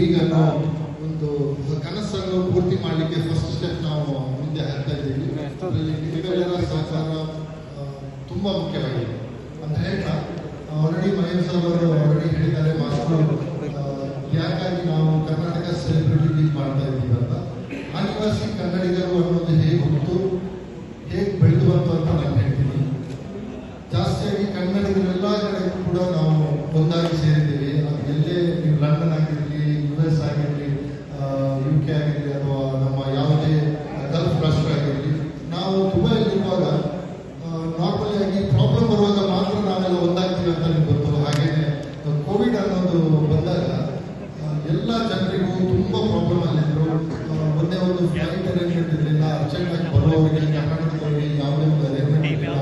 League ಅನ್ನೋ ಒಂದು ಕನಸನ್ನು ಪೂರ್ತಿ ಮಾಡಲಿಕ್ಕೆ ಫಸ್ಟ್ ಸ್ಟೆಪ್ ನಾವು ಮುಂದೆ ಹಾಕ್ತಾ ಇದ್ದೀವಿ. ನಿಮ್ಮೆಲ್ಲರ ಸಹಕಾರ ತುಂಬಾ ಮುಖ್ಯವಾಗಿದೆ. ಅಂತ ಹೇಳ್ತಾ ಆಲ್ರೆಡಿ ಮಹೇಶ್ ಅವರು ಆಲ್ರೆಡಿ ಹೇಳಿದ್ದಾರೆ ಮಾಸ್ಟರ್ ಯಾಕಾಗಿ ನಾವು ಕರ್ನಾಟಕ ಸೆಲೆಬ್ರಿಟಿ ಮಾಡ್ತಾ ಇದ್ದೀವಿ ಅಂತ. ಆದಿವಾಸಿ ಕನ್ನಡಿಗರು ಅನ್ನೋದು ಹೇಗೆ ಹೊತ್ತು ಹೇಗೆ ಬೆಳೆದು ಅಂತ ನಾನು ಹೇಳ್ತೀನಿ. ಜಾಸ್ತಿಯಾಗಿ ಕನ್ನಡಿಗರೆಲ್ಲ ಕಡೆ ಕೂಡ ನಾವು ಒಂದಾಗಿ ಸೇರಿದ್ದೀವಿ ಅದು ಎಲ್ಲೇ ನೀವು ಲಂಡನ್ ಆಗಿರಲಿ ಯು ಎಸ್ ಆಗಿರಲಿ ಯು ಕೆ ಆಗಿರಲಿ ಅಥವಾ ನಮ್ಮ ಯಾವುದೇ ಗಲ್ಫ್ ರಾಷ್ಟ್ರ ಆಗಿರಲಿ ನಾವು ದುಬೈಯಲ್ಲಿರುವಾಗ ನಾರ್ಮಲಿ ಆಗಿ ಪ್ರಾಬ್ಲಮ್ ಬರುವಾಗ ಮಾತ್ರ ನಾವೆಲ್ಲ ಒಂದಾಗ್ತೀವಿ ಅಂತ ನಿಮ್ಗೆ ಗೊತ್ತು ಹಾಗೇನೆ ಕೋವಿಡ್ ಅನ್ನೋದು ಬಂದಾಗ ಎಲ್ಲ ಜನರಿಗೂ ತುಂಬಾ ಪ್ರಾಬ್ಲಮ್ ಅಲ್ಲಿದ್ರು ಒಂದೇ ಒಂದು ಫ್ಲೈಟ್ ಅರೇಂಜ್ಮೆಂಟ್ ಇರಲಿಲ್ಲ ಅರ್ಜೆಂಟ್ ಆಗಿ ಬರುವವರಿಗೆ ಕರ್ನಾಟಕದವರಿಗೆ ಯಾವುದೇ ಒಂದು ಅರೇಂಜ್ಮೆಂಟ್ ಇರಲಿಲ್ಲ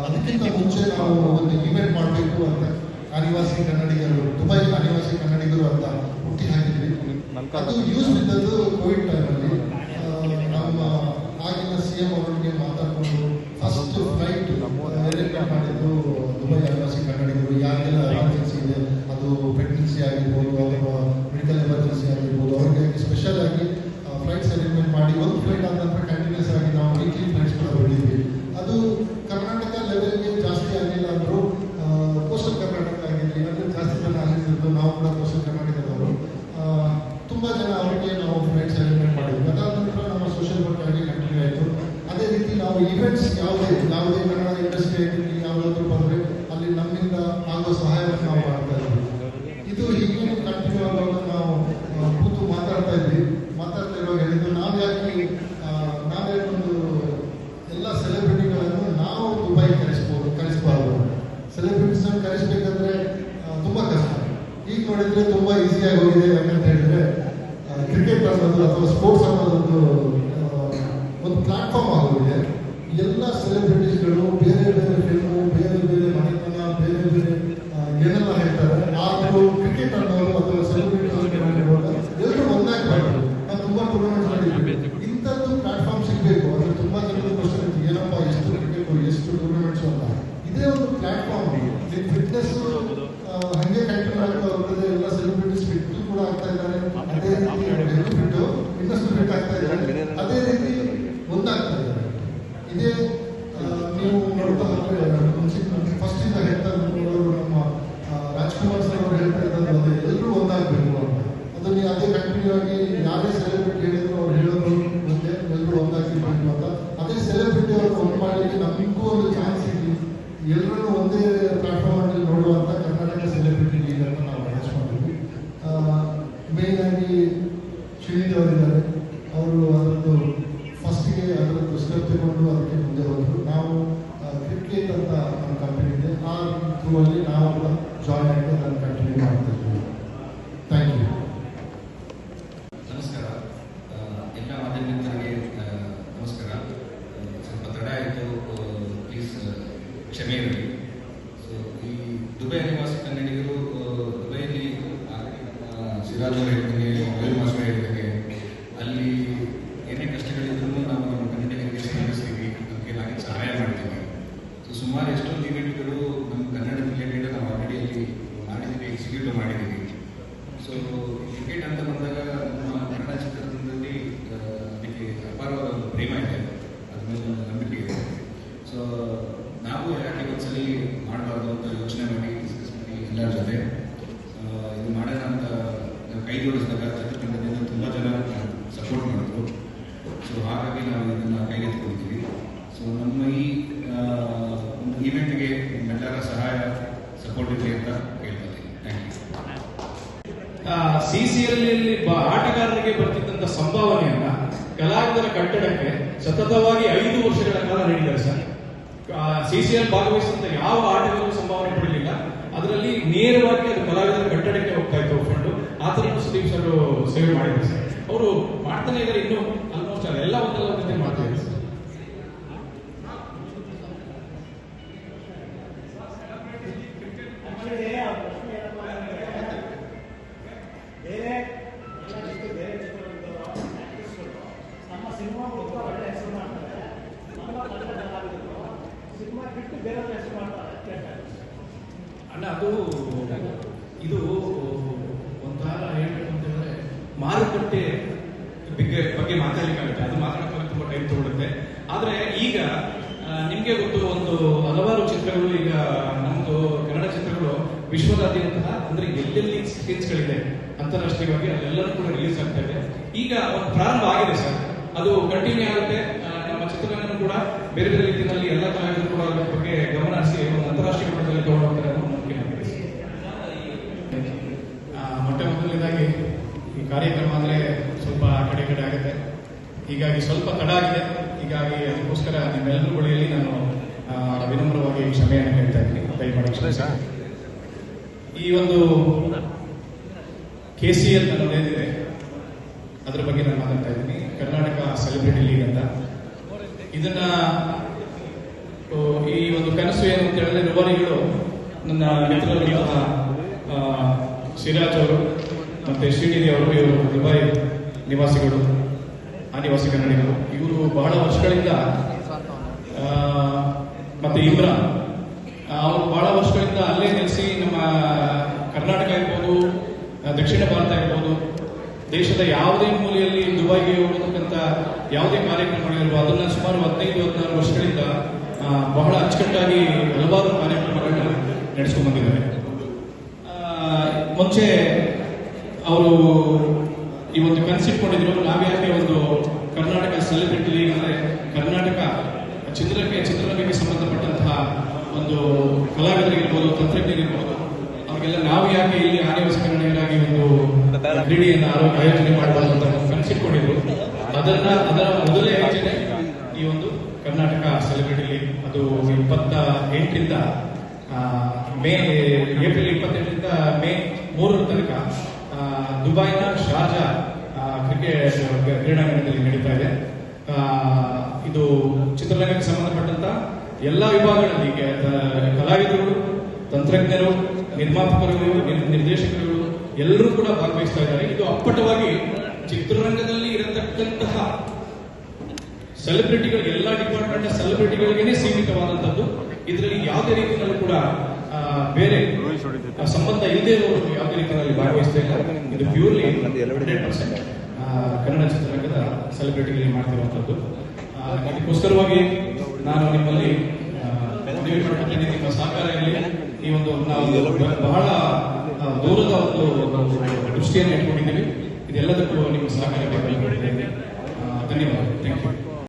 ಅದಕ್ಕಿಂತ ಮುಂಚೆ ನಾವು ಒಂದು ಇವೆಂಟ್ ಮಾಡಬೇಕು ಅಂತ ಅನಿವಾಸಿ ಕನ್ನಡಿಗರು ದುಬೈ ಅನಿವಾಸಿ ಕನ್ನಡಿಗರು ಅಂತ ಹುಟ್ಟಿ ಹಾಕಿದ್ವಿ. ಅದು ಯೂಸ್ ಬಿದ್ದದ್ದು ಕೋವಿಡ್ ಟೈಮಲ್ಲಿ ನಮ್ಮ ಆಗಿನ ಸಿ ಎಂ ಅವರೊಂದಿಗೆ ಮಾತಾಡಿಕೊಂಡು ಫಸ್ಟ್ ಫ್ಲೈಟ್ ಅರೇಂಜ್ಮೆಂಟ್ ಮಾಡಿದ್ದು ದುಬೈ ಆದಿವಾಸಿ ಕನ್ನಡಿಗರು ಯಾರಿಗೆಲ್ಲ ಎಮರ್ಜೆನ್ಸಿ ಇದೆ ಅದು ಪ್ರೆಗ್ನೆನ್ಸಿ ಆಗಿರ್ಬೋದು ಅಥವಾ ಮೆಡಿಕಲ್ ಎಮರ್ಜೆನ್ಸಿ ಆಗಿರ್ಬೋದು ಅವ್ರಿಗೆ ಸ್ಪೆಷಲ್ ಆಗಿ ಫ್ಲೈಟ್ಸ್ ಅರೇಂಜ್ಮೆಂಟ್ ಮಾಡಿ ಒಂದು ಫ್ಲೈಟ್ ಆದ ನಂತರ ಕಂಟಿನ್ಯೂಸ್ ಆಗಿ ನಾವು ವೀಕ್ಲಿ ಫ್ಲೈಟ್ಸ್ ಕೂಡ ಹೊಡಿದ್ವಿ ಅದು ಕರ್ನಾಟಕ ಲೆವೆಲ್ಗೆ ಜಾಸ್ತಿ ಆಗಿಲ್ಲ ಅಂದರೂ ಕೋಸ್ಟಲ್ ಕರ್ನಾಟಕ ಆಗಿರಲಿ ಅಂದರೆ ಜಾಸ್ತಿ ಜನ ಆಗಿದ್ದು ನಾವು ಕೂಡ ಕೋಸ್ಟಲ್ ಕರ್ನಾಟಕದವರು ಆ, ತುಂಬಾ ಜನ ಅವರಿಗೆ ನಾವು ಫ್ಲೈಟ್ಸ್ ಅರೇಂಜ್ಮೆಂಟ್ ಮಾಡಿದ್ವಿ ಅದಾದ ನಂತರ ನಮ್ಮ ಸೋಷಿಯಲ್ ವರ್ಕ್ ಆಗಿ ಕಂಟಿನ್ಯೂ ಆಯಿತು ಅದೇ ರೀತಿ ನಾವು ಇವೆಂಟ್ಸ್ ಯಾವುದೇ ಯಾವುದೇ ಕನ್ನಡ ಇಂಡಸ್ಟ್ರಿ ಆಗಿರಲಿ ಯಾವುದಾದ್ರೂ ಬಂದರೆ ಅಲ್ಲಿ ನಮ್ಮಿಂದ ಆಗೋ ಸಹಾಯವನ್ನು ನಾವು ಮಾಡ್ತಾ ಇದ್ವಿ ಇದು ಹೀಗೆ ಕಂಟಿನ್ಯೂ ಆಗುವಾಗ ನಾವು ಆ, ಕೂತು ಮಾತಾಡ್ತಾ ಇದ್ವಿ ಮಾತಾಡ್ತಾ ಇರುವಾಗ ಹೇಳಿದ್ದು ನಾವು ಯಾಕೆ ಆ, ನಾವೇ ಒಂದು ಎಲ್ಲ ಸೆಲೆಬ್ರಿಟಿಗಳನ್ನು ನಾವು ದುಬೈ ಕರೆಸ್ಬೋದು ಕರೆಸಬಾರ್ದು ಆ, ತುಂಬಾ ಕಷ್ಟ. ಈಗ ನೋಡಿದ್ರೆ ತುಂಬಾ ಈಸಿಯಾಗಿ ಹೋಗಿದೆ ಯಾಕಂತ ಹೇಳಿದ್ರೆ ಕ್ರಿಕೆಟ್ ಅನ್ನೋದು ಅಥವಾ ಸ್ಪೋರ್ಟ್ಸ್ ಅನ್ನೋದೊಂದು ಒಂದು ಪ್ಲಾಟ್ಫಾರ್ಮ್ ಆಗೋಗಿದೆ. ಎಲ್ಲ ಸೆಲೆಬ್ರಿಟೀಸ್ಗಳು ಬೇರೆ ಬೇರೆ ಫಿಲ್ಮು ಬೇರೆ ಬೇರೆ ಮನೆತನ ಬೇರೆ ಬೇರೆ ಏನೆಲ್ಲ ಹೇಳ್ತಾರೆ ಆದರೂ ಕ್ರಿಕೆಟ್ ಅನ್ನೋದು ಅಥವಾ ಸೆಲೆಬ್ರಿಟೀಸ್ ಎಲ್ಲರೂ ಒಂದಾಗಬಾರ್ದು ನಾವು ತುಂಬಾ ಟೂರ್ನಮೆಂಟ್ ಮಾಡಿದ್ವಿ ಇಂಥದ್ದು ಪ್ಲಾಟ್ಫಾರ್ಮ್ ಸಿಗಬೇಕು ಅಂದ್ರೆ ತುಂಬಾ ಜನರು ಕ್ವಶನ್ ಇತ್ತು ಏನಪ್ಪ ಎಷ್ಟು ಕ್ರಿಕೆಟ್ ಎಷ್ಟು ಟೂರ್ನಮೆಂಟ್ಸ್ ಅಂತ ಇದೇ ಒಂದು ಫಿಟ್ನೆಸ್ ಹಂಗೆ ಕಂಟಿನ್ಯೂ ಆಗ್ತಾ ಹೋಗ್ತದೆ ಎಲ್ಲ ಸೆಲೆಬ್ರಿಟೀಸ್ ಫಿಟ್ ಕೂಡ ಆಗ್ತಾ ಇದ್ದಾರೆ. ಅದೇ ರೀತಿ ಇನ್ನಷ್ಟು ಫಿಟ್ ಆಗ್ತಾ ಇದ್ದಾರೆ. ಒಂದೇ ಪ್ಲಾಟ್ಫಾರ್ಮ್ ನೋಡುವಂತ ಕರ್ನಾಟಕ ಸೆಲೆಬ್ರಿಟಿ ಲೀಗ್ ಅಂತ ನಾವು ನಡೆಸ್ಕೊಂಡಿದ್ವಿ ಮೇನ್ ಆಗಿ ಶ್ರೀನಿಧಿ ಅವರಿದ್ದಾರೆ. ಅವರು ಅದರದ್ದು ಫಸ್ಟಿಗೆ ಅದರದ್ದು ಸ್ಟೆಪ್ ತಗೊಂಡು ಅದಕ್ಕೆ ಮುಂದೆ ಹೋದರು. ನಾವು ಕ್ರಿಕೆಟ್ ಅಂತ ನಮ್ಮ ಕಂಪನಿ ಇದೆ. ಆ ಥ್ರೂ ಅಲ್ಲಿ ನಾವು ಕೂಡ ಜಾಯ್ನ್ ಆಗಿ ಅದನ್ನು ಕಂಟಿನ್ಯೂ ಮಾಡ್ತಾ ಇದ್ದೀವಿ ಥ್ಯಾಂಕ್ ಯು ನಮಸ್ಕಾರ. ಎಲ್ಲ ಮಾಧ್ಯಮ ಮಿತ್ರರಿಗೆ ನಮಸ್ಕಾರ. ಸ್ವಲ್ಪ ತಡ ಪ್ಲೀಸ್ ಕ್ಷಮೆ ಇರಲಿ. ದುಬೈ ನಿವಾಸಿ ಕನ್ನಡಿಗರು ದುಬೈಲಿ ಆಲ್ರೆಡಿ ನಮ್ಮ ಸಿರಾಜ್ ವೇಲ್ ಮಾಸ್ಟರ್ ಹೇಳಿದಂಗೆ ಅಲ್ಲಿ ಏನೇ ಕಷ್ಟಗಳಿದ್ರು ನಾವು ನಮ್ಮ ಕನ್ನಡಿಗರಿಗೆ ಸ್ಪಂದಿಸ್ತೀವಿ ಅದಕ್ಕೆ ನಾವು ಸಹಾಯ ಮಾಡ್ತೀವಿ. ಸೊ ಸುಮಾರು ಎಷ್ಟೊಂದು ಇವೆಂಟ್ಗಳು ನಮ್ಮ ಕನ್ನಡ ರಿಲೇಟೆಡ್ ನಾವು ಆಲ್ರೆಡಿ ಅಲ್ಲಿ ಮಾಡಿದ್ದೀವಿ ಎಕ್ಸಿಕ್ಯೂಟ್ ಮಾಡಿದ್ದೀವಿ ಸೊ ಕ್ರಿಕೆಟ್ ಅಂತ ಬಂದಾಗ ನಮ್ಮ ಕನ್ನಡ ಚಿತ್ರರಂಗದಲ್ಲಿ ಅದಕ್ಕೆ ಅಪಾರವಾದ ಒಂದು ಪ್ರೇಮ ಇದೆ. ಅದ್ರ ಮೇಲೆ ನಂಬಿಕೆ ಇದೆ. ಸೊ ನಾವು ಎಲ್ಲರ ಆ, ಇದು ಮಾಡೋಣ ಅಂತ ನಾವು ಕೈ ಜೋಡಿಸಿದಾಗ ತುಂಬ ಜನ ಸಪೋರ್ಟ್ ಮಾಡಿದ್ರು. ಸೊ ಹಾಗಾಗಿ ನಾವು ಇದನ್ನು ಕೈಗೆತ್ತಿಕೊಂಡಿದ್ದೀವಿ ಸೊ ನಮ್ಮ ಈ ಒಂದು ಈವೆಂಟ್ಗೆ ನಿಮ್ಮೆಲ್ಲರ ಸಹಾಯ ಸಪೋರ್ಟ್ ಇರಲಿ ಅಂತ ಕೇಳ್ಕೊತೀನಿ ಥ್ಯಾಂಕ್ ಯು ಸಿಸಿಎಲ್ ಆಟಗಾರರಿಗೆ ಬರ್ತಿದ್ದಂತ ಸಂಭಾವನೆಯನ್ನ ಕಲಾವಿದರ ಕಟ್ಟಡಕ್ಕೆ ಸತತವಾಗಿ ಐದು ವರ್ಷಗಳ ಕಾಲ ನೀಡಿದ್ದಾರೆ ಸರ್. ಸಿಸಿಎಲ್ ಭಾಗವಹಿಸಿದಂತ ಯಾವ ಆಟಗಾರರು ಸಂಭಾವನೆ ಪಡಲಿಲ್ಲ. ಅದರಲ್ಲಿ ನೇರವಾಗಿ ಅದು ಕಲಾವಿದರ ಕಟ್ಟಡಕ್ಕೆ ಹೋಗ್ತಾ ಇತ್ತು ಫಂಡು ಆ ಥರ ಸುದೀಪ್ ಸರ್ ಸೇವೆ ಮಾಡಿದ್ದಾರೆ ಸರ್. ಅವರು ಮಾಡ್ತಾನೆ ಇದ್ದಾರೆ ಇನ್ನು ಆಲ್ಮೋಸ್ಟ್ ಎಲ್ಲ ಒಂದಲ್ಲ ಒಂದೇ ಮಾಡ್ತಾ ಇದ್ದಾರೆ ಸರ್. ಸಿನಿಮಾ ಬಿಟ್ಟು ಬೇರೆ ಹೆಸರು ಮಾಡ್ತಾರೆ. ಅಲ್ಲ, ಅದು ಇದು ಒಂಥರ ಹೇಳಬೇಕು ಅಂತ ಹೇಳಿದ್ರೆ ಮಾರುಕಟ್ಟೆ ಬಗ್ಗೆ ಬಗ್ಗೆ ಮಾತಾಡ್ಲಿಕ್ಕಾಗುತ್ತೆ. ಅದು ಮಾತಾಡೋಕೆ ತುಂಬ ಟೈಮ್ ತಗೊಳುತ್ತೆ. ಆದರೆ ಈಗ ನಿಮಗೆ ಗೊತ್ತು, ಒಂದು ಹಲವಾರು ಚಿತ್ರಗಳು ಈಗ ನಮ್ಮದು ಕನ್ನಡ ಚಿತ್ರಗಳು ವಿಶ್ವದಾದ್ಯಂತ, ಅಂದ್ರೆ ಎಲ್ಲೆಲ್ಲಿ ಸ್ಟೇಜ್ಗಳಿದೆ ಅಂತಾರಾಷ್ಟ್ರೀಯವಾಗಿ ಅಲ್ಲೆಲ್ಲರೂ ಕೂಡ ರಿಲೀಸ್ ಆಗ್ತಾ ಇದೆ. ಈಗ ಒಂದು ಪ್ರಾರಂಭ ಆಗಿದೆ ಸರ್. ಅದು ಕಂಟಿನ್ಯೂ ಆಗುತ್ತೆ. ನಮ್ಮ ಚಿತ್ರಗಳನ್ನು ಕೂಡ ಬೇರೆ ಬೇರೆ ರೀತಿಯಲ್ಲಿ ಎಲ್ಲ ತರ ಹೀಗಾಗಿ ಸ್ವಲ್ಪ ತಡ ಆಗಿದೆ. ಹೀಗಾಗಿ ಅದಕ್ಕೋಸ್ಕರ ನಿಮ್ಮೆಲ್ಲರೂ ಬಳಿಯಲ್ಲಿ ನಾನು ವಿನಮ್ರವಾಗಿ ಕ್ಷಮೆಯನ್ನು ಹೇಳ್ತಾ ಇದ್ದೀನಿ. ದಯಮಾಡಿ ಈ ಒಂದು ಕೆ ಸಿ ಎಲ್ ಏನಿದೆ ಅದ್ರ ಬಗ್ಗೆ ನಾನು ಮಾತಾಡ್ತಾ ಇದ್ದೀನಿ. ಕರ್ನಾಟಕ ಸೆಲೆಬ್ರಿಟಿ ಲೀಗ್ ಅಂತ. ಇದನ್ನ ಈ ಒಂದು ಕನಸು ಏನು ಅಂತ ಹೇಳಿದ್ರೆ ರುವಾರಿಗಳು ನನ್ನ ಮಿತ್ರರಾದಂತಹ ಸಿರಾಜ್ ಅವರು ಮತ್ತೆ ಶ್ರೀನಿಧಿ ಅವರು ಇವರು ದುಬೈ ನಿವಾಸಿಗಳು. ಆ ನಿವಾಸಿ ಕನ್ನಡಿಗರು ಇವರು ಬಹಳ ವರ್ಷಗಳಿಂದ ಮತ್ತೆ ಇಮ್ರಾನ್ ಅವರು ಬಹಳ ವರ್ಷಗಳಿಂದ ಅಲ್ಲೇ ನೆಲೆಸಿ ನಮ್ಮ ಕರ್ನಾಟಕ ಇರ್ಬೋದು ದಕ್ಷಿಣ ಭಾರತ ಇರ್ಬೋದು, ದೇಶದ ಯಾವುದೇ ಮೂಲೆಯಲ್ಲಿ ದುಬೈಗೆ ಹೋಗತಕ್ಕಂಥ ಯಾವುದೇ ಕಾರ್ಯಕ್ರಮಗಳಿರುವ ಅದನ್ನ ಸುಮಾರು ಹದಿನೈದು, ಹದಿನಾರು ವರ್ಷಗಳಿಂದ ಬಹಳ ಅಚ್ಚುಕಟ್ಟಾಗಿ ಹಲವಾರು ಕಾರ್ಯಕ್ರಮಗಳನ್ನ ನಡೆಸ್ಕೊಂಡು ಬಂದಿದ್ದಾರೆ. ಮುಂಚೆ ಅವರು ಈ ಒಂದು ನಾವು ಯಾಕೆ ಒಂದು ಕರ್ನಾಟಕ ಸೆಲೆಬ್ರಿಟಿ ಅಂದ್ರೆ ಕರ್ನಾಟಕ ಚಿತ್ರಕ್ಕೆ ಚಿತ್ರರಂಗಕ್ಕೆ ಸಂಬಂಧಪಟ್ಟಂತಹ ಒಂದು ಕಲಾವಿದರಿಗಿರ್ಬೋದು ತಂತ್ರಜ್ಞರಿರ್ಬೋದು ಅವ್ರಿಗೆಲ್ಲ ನಾವು ಯಾಕೆ ಇಲ್ಲಿ ಆದಿವಾಸಿ ಕನ್ನಡಿಗರಾಗಿ ಒಂದು ಕ್ರೀಡೆಯನ್ನು ಆಯೋಜನೆ ಮಾಡಬಾರ್ದು ಅಂತ ಕನಸಿಟ್ಕೊಂಡಿದ್ರು ಅದನ್ನ ಅದರ ಮೊದಲೇ ಹೆಜ್ಜೆನೆ ಈ ಒಂದು ಕರ್ನಾಟಕ ಸೆಲೆಬ್ರಿಟಿ ಅದು ಇಪ್ಪತ್ತ ಎಂಟರಿಂದ ಮೇ, ಏಪ್ರಿಲ್ ಇಪ್ಪತ್ತೆಂಟರಿಂದ ಮೇ ಮೂರರ ತನಕ ದುಬೈನ ಶಾರ್ಜಾ ಕ್ರಿಕೆಟ್ ಕ್ರೀಡಾಂಗಣದಲ್ಲಿ ನಡೀತಾ ಇದೆ. ಇದು ಚಿತ್ರರಂಗಕ್ಕೆ ಸಂಬಂಧಪಟ್ಟಂತ ಎಲ್ಲ ವಿಭಾಗಗಳಲ್ಲಿ ಕಲಾವಿದರು, ತಂತ್ರಜ್ಞರು, ನಿರ್ಮಾಪಕರುಗಳು ನಿರ್ದೇಶಕರು ನಿರ್ದೇಶಕರುಗಳು ಎಲ್ಲರೂ ಕೂಡ ಭಾಗವಹಿಸ್ತಾ ಇದ್ದಾರೆ. ಇದು ಅಪ್ಪಟವಾಗಿ ಚಿತ್ರರಂಗದಲ್ಲಿ ಇರತಕ್ಕಂತಹ ಸೆಲೆಬ್ರಿಟಿಗಳು ಎಲ್ಲ ಡಿಪಾರ್ಟ್ಮೆಂಟ್ ಸೆಲೆಬ್ರಿಟಿಗಳಿಗೆ ಸೀಮಿತವಾದಂತದ್ದು ಇದರಲ್ಲಿ ಯಾವುದೇ ರೀತಿಯಲ್ಲೂ ಕೂಡ ಬೇರೆ ಸಂಬಂಧ ಇಲ್ಲದೆ ಯಾವುದೇ ರೀತಿಯಲ್ಲಿ ಭಾಗವಹಿಸ್ತಾ ಇಲ್ಲ. ಇದು ಪ್ಯೂರ್ಲಿ ಹಂಡ್ರೆಡ್ ಪರ್ಸೆಂಟ್ ಕನ್ನಡ ಚಿತ್ರರಂಗದ ಸೆಲೆಬ್ರಿಟಿಗಳಿಗೆ ಮಾಡ್ತಿರುವಂಥದ್ದು. ಅದಕ್ಕೋಸ್ಕರವಾಗಿ ನಾನು ನಿಮ್ಮಲ್ಲಿ ನಿಮ್ಮ ಸಹಕಾರ ಇರಲಿ ಈ ಒಂದು ಬಹಳ ದೂರದ ಒಂದು ದೃಷ್ಟಿಯನ್ನು ಇಟ್ಕೊಂಡಿದ್ದೀವಿ ಇದೆಲ್ಲದಕ್ಕೂ ನಿಮ್ಮ ಸಹಕಾರ ಧನ್ಯವಾದ ಥ್ಯಾಂಕ್ ಯು